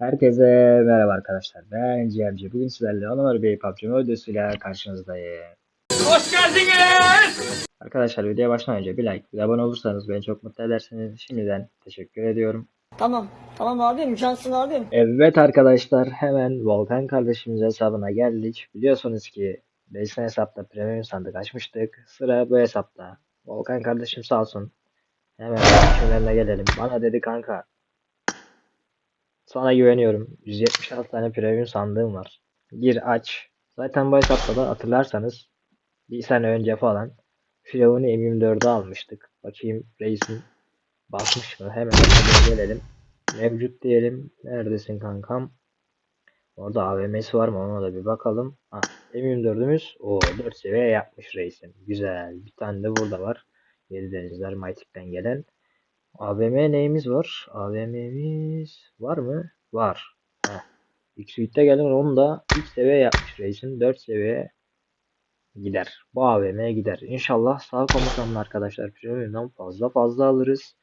Herkese merhaba arkadaşlar. Ben Ciğerci. Bugün sizlerle Honor Bey PUBG videosuyla karşınızdayım. Hoş geldiniz. Arkadaşlar videoya başlamadan önce bir like, bir abone olursanız beni çok mutlu edersiniz. Şimdiden teşekkür ediyorum. Tamam. Tamam abim. Cansın abim. Evet arkadaşlar hemen Volkan kardeşimiz hesabına geldik. Biliyorsunuz ki Beysin hesapta premium sandık açmıştık. Sıra bu hesapta. Volkan kardeşim sağ olsun. Hemen kimlerine gelelim. Bana dedi kanka. Sana güveniyorum. 176 tane premium sandığım var. Gir aç. Zaten bu hesapta da hatırlarsanız bir sene önce falan Firavun'u M24'e almıştık. Bakayım reisin basmış mı? Hemen gelelim. Mevcut diyelim. Neredesin kankam? Orada AVM'si var mı? Ona da bir bakalım. Ha, M24'ümüz o 4 seviye yapmış reisim. Güzel. Bir tane de burada var. Yedi denizler Mytik'ten gelen. AVM neyimiz var? AVM'miz var mı? Var. Heh. X-Suite'de gelen onu da 3 seviye yapmış reisim. 4 seviye gider. Bu AVM'ye gider. İnşallah sağ komutanlı arkadaşlar premium'dan fazla fazla alırız.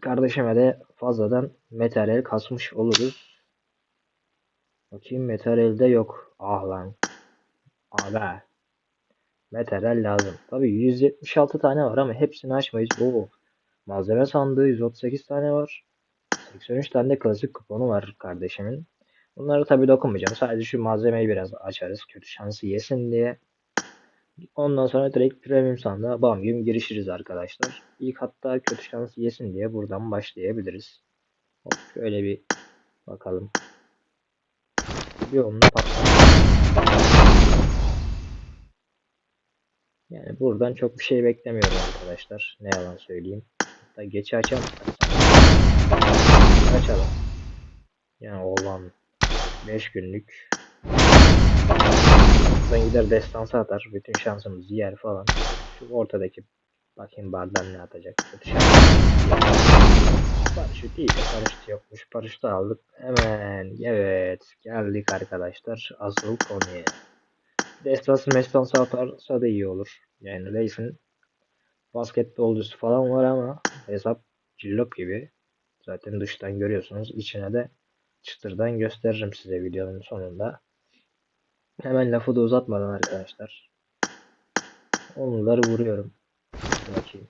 Kardeşime de fazladan materyal kasmış oluruz. Bakayım materyalde yok. Ah lan. Aga. Materyal lazım. Tabi 176 tane var ama hepsini açmayız. Oo. Malzeme sandığı 138 tane var. 83 tane de klasik kuponu var kardeşimin. Bunları tabi dokunmayacağım. Sadece şu malzemeyi biraz açarız. Kötü şansı yesin diye. Ondan sonra direkt premium sandığa bam gibi girişiriz arkadaşlar. İlk hatta kötü şans yesin diye buradan başlayabiliriz. Hop şöyle bir bakalım. Bir onunla patladı. Yani buradan çok bir şey beklemiyorum arkadaşlar. Ne yalan söyleyeyim. Hatta geçi açalım. Açalım. Yani olan 5 günlük Buradan gider destansı atar. Bütün şansımızı yer falan. Şu ortadaki bakayım bardan ne atacak. Paraşüt iyi de paraşüt yokmuş. Paraşütü aldık. Hemen evet geldik arkadaşlar. Asıl konuya. Destansı mestansı atarsa da iyi olur. Yani Reis'in basketbolcusu falan var ama hesap cillop gibi. Zaten dıştan görüyorsunuz. İçine de çıtırdan gösteririm size videonun sonunda. Hemen lafı da uzatmadan arkadaşlar. Onları vuruyorum. Bakayım.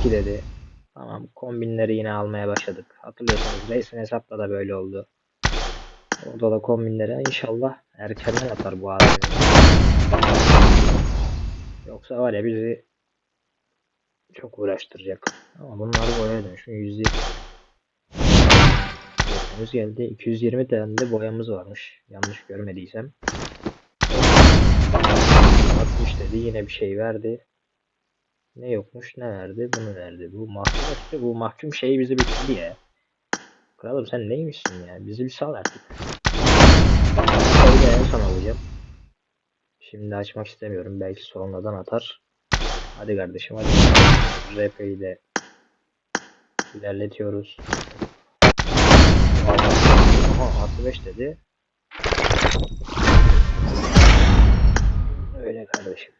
İki dedi. Tamam kombinleri yine almaya başladık. Hatırlıyorsanız Racing hesapta da böyle oldu. Orada da kombinleri inşallah erkenden atar bu abi. Yoksa var ya bizi çok uğraştıracak. Ama bunları boyaya dönüşüm 120 Boyamız geldi. 220 tane de boyamız varmış. Yanlış görmediysem. 60 dedi. Yine bir şey verdi. Ne yokmuş ne verdi? Bunu verdi. Bu mahkum. Bu mahkum şeyi bizi bitirdi ya. Kralım sen neymişsin ya? Bizi bir sal artık. Sayı da en son alacağım. Şimdi açmak istemiyorum. Belki sonradan atar. Hadi kardeşim hadi. RP'yi de ilerletiyoruz. Aha artı 5 dedi. Öyle kardeşim.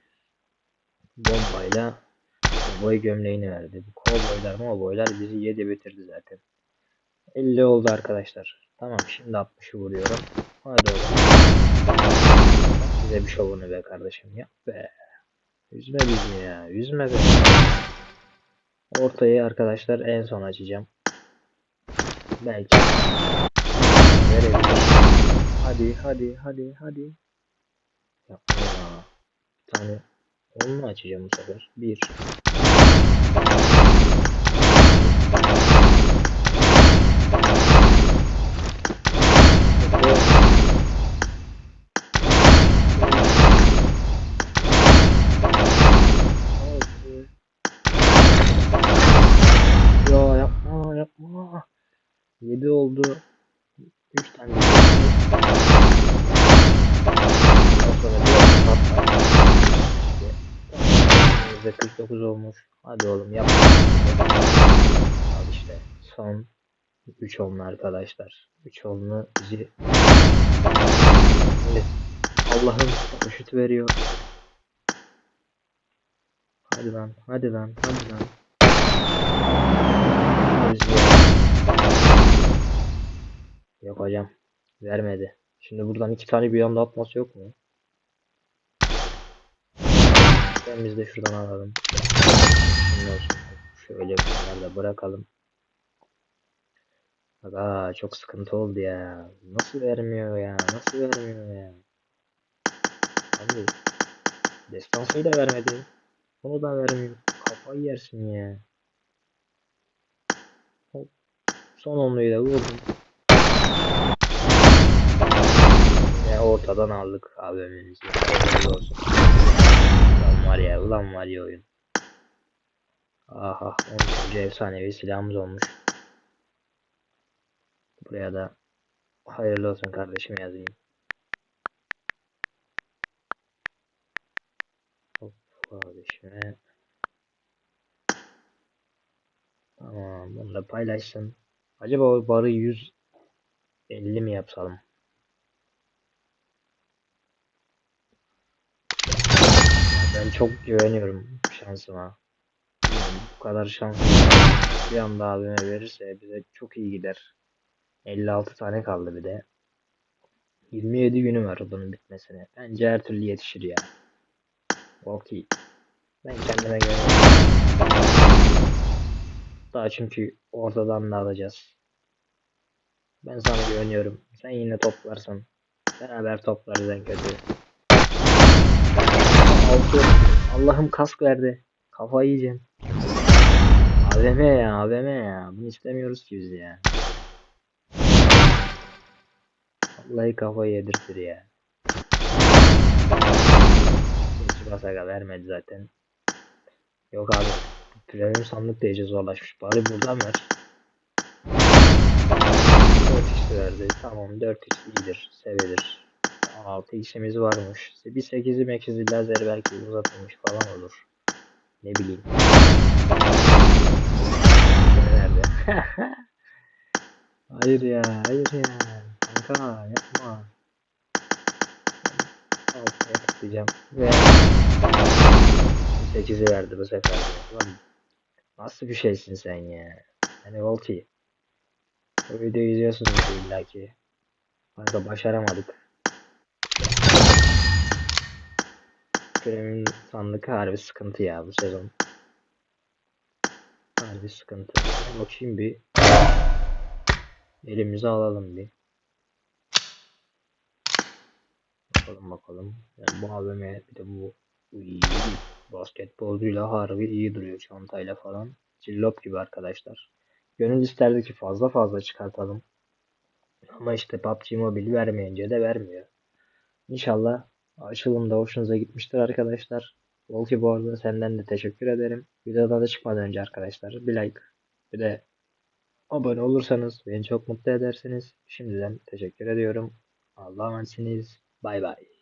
Bombayla kovboy gömleğini verdi. Kovboylar movboylar bizi yedi bitirdi zaten. 50 oldu arkadaşlar. Tamam şimdi 60'ı vuruyorum. Hadi. Size bir şovunu be kardeşim yap be. Üzme bizi ya. Üzme be. Ortayı arkadaşlar en son açacağım. Belki verebilir. Hadi hadi hadi hadi. Yapma ya. Bir tane onu açacağım bu sefer. Bir. Altı. Ya yapma yapma. 7 oldu. 3 tane. Ondan sonra biraz patlar. İşte. %49 olmuş. Hadi oğlum yap. Al işte. Son 3 onlu arkadaşlar. 3 onlu bizi Evet. Allah'ın paraşüt veriyor. Hadi lan, hadi lan, hadi lan. Yapacağım. Vermedi. Şimdi buradan iki tane bir anda atması yok mu? Ben biz de şuradan alalım. Şimdi olsun. Şöyle kenarda bırakalım. Aga çok sıkıntı oldu ya. Nasıl vermiyor ya? Nasıl vermiyor ya? Abi destansıyı da vermedi. Onu da vermiyor. Kafayı yersin ya. Son onluyu da vurdum. Ortadan aldık olsun. Ulan var ya, ulan var ya oyun. Aha, 13. efsanevi silahımız olmuş. Buraya da hayırlı olsun kardeşim yazayım. Hop kardeşime. Tamam bunu da paylaşsın. Acaba o barı 150 mi yapsalım? Ya ben çok güveniyorum şansıma. Bilmiyorum, Bu kadar şans bir anda abime verirse bize çok iyi gider. 56 tane kaldı bir de. 27 günü var bunun bitmesine. Bence her türlü yetişir ya. Okey. Ben kendime güveniyorum. Daha çünkü ortadan da alacağız. Ben sana güveniyorum. Sen yine toplarsın. Beraber toplarız en kötü. Altı. Allah'ım kask verdi. Kafayı yiyeceğim. AVM ya AVM ya. Bunu istemiyoruz ki biz ya. Vallahi kafayı yedirtir ya. Hiç basaga vermedi zaten. Yok abi. Premium sandık da iyice zorlaşmış. Bari buradan ver. 4x verdi. Tamam 4x iyidir. Sevilir. 6x'imiz varmış. Bir 8'i 8'i lazer belki uzatılmış falan olur. Ne bileyim. Nerede? hayır ya, hayır ya. Kanka yapma. Altına tıklayacağım. Ve 8'i verdi bu sefer. de. Ulan nasıl bir şeysin sen ya? Yani Volti. Bu videoyu izliyorsunuz illa ki. Kanka başaramadık. Premium sandık harbi sıkıntı ya bu sezon. Harbi sıkıntı. Bakayım bir. Elimize alalım bir. Bakalım bakalım. Yani bu AVM bir de bu iyi. Basketbolcuyla harbi iyi duruyor çantayla falan. Cillop gibi arkadaşlar. Gönül isterdi ki fazla fazla çıkartalım. Ama işte PUBG Mobile vermeyince de vermiyor. İnşallah açılımda hoşunuza gitmiştir arkadaşlar. Volki bu arada senden de teşekkür ederim. Videodan da çıkmadan önce arkadaşlar bir like bir de abone olursanız beni çok mutlu edersiniz. Şimdiden teşekkür ediyorum. Allah'a emanetsiniz. Bay bay.